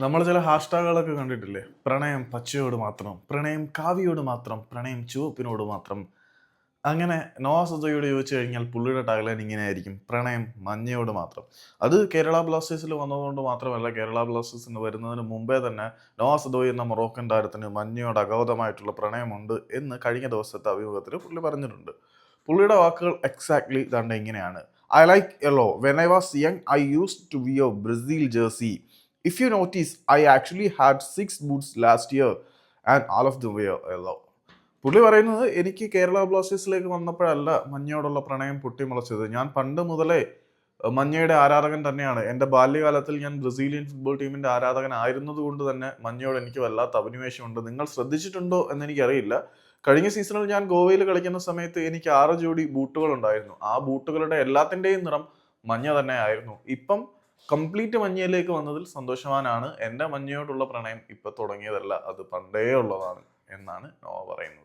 നമ്മൾ ചില ഹാഷ്ടാഗുകളൊക്കെ കണ്ടിട്ടില്ലേ? പ്രണയം പച്ചയോട് മാത്രം പ്രണയം കാവിയോട് മാത്രം പ്രണയം ചുവപ്പിനോട് മാത്രം. അങ്ങനെ നോവാസതയോട് ചോദിച്ചു കഴിഞ്ഞാൽ പുള്ളിയുടെ ടാഗ്ലൈൻ ഇങ്ങനെ ആയിരിക്കും പ്രണയം മഞ്ഞയോട് മാത്രം. അത് കേരള ബ്ലാസ്റ്റേഴ്സിൽ വന്നതുകൊണ്ട് മാത്രമല്ല കേരള ബ്ലാസ്റ്റേഴ്സിന് വരുന്നതിന് മുമ്പേ തന്നെ നോവാസതോയ് എന്ന മൊറോക്കൻ താരത്തിന് മഞ്ഞയോട് അഗൗതമായിട്ടുള്ള പ്രണയമുണ്ട് എന്ന് കഴിഞ്ഞ ദിവസത്തെ അഭിമുഖത്തിൽ പുള്ളി പറഞ്ഞിട്ടുണ്ട്. പുള്ളിയുടെ വാക്കുകൾ എക്സാക്ട്ലി ഇതാണ്ട് ഇങ്ങനെയാണ്. I like yellow when I was young I use to wear Brazil jersey if you notice i actually had six boots last year and all of them were yellow പുള്ളി പറയുന്നത് എനിക്ക് കേരള ബ്ലാസ്റ്റേഴ്സിലേക്ക് വന്നപ്പോഴല്ല മഞ്ഞയോടുള്ള പ്രണയം പൊട്ടിമുളച്ചത്. ഞാൻ പണ്ട് മുതലേ മഞ്ഞയുടെ ആരാധകൻ തന്നെയാണ്. എന്റെ ബാല്യകാലത്തിൽ ഞാൻ ബ്രസീലിയൻ ഫുട്ബോൾ ടീമിന്റെ ആരാധകൻ ആയിരുന്നതുകൊണ്ട് തന്നെ മഞ്ഞയോട് എനിക്ക് വല്ലാത്ത അഭിനിവേശമുണ്ട്. നിങ്ങൾ ശ്രദ്ധിച്ചിട്ടുണ്ടോ എന്ന് എനിക്കറിയില്ല കഴിഞ്ഞ സീസണിൽ ഞാൻ ഗോവയിൽ കളിക്കുന്ന സമയത്ത് എനിക്ക് ആറ് ജോഡി ബൂട്ടുകൾ ഉണ്ടായിരുന്നു ആ ബൂട്ടുകളുടെ എല്ലാത്തിന്റെയും നിറം മഞ്ഞ തന്നെ ആയിരുന്നു. ഇപ്പം കംപ്ലീറ്റ് മഞ്ഞയിലേക്ക് വന്നതിൽ സന്തോഷവാനാണ്. എന്റെ മഞ്ഞയോടുള്ള പ്രണയം ഇപ്പം തുടങ്ങിയതല്ല അത് പണ്ടേ ഉള്ളതാണ് എന്നാണ് നോവ പറയുന്നത്.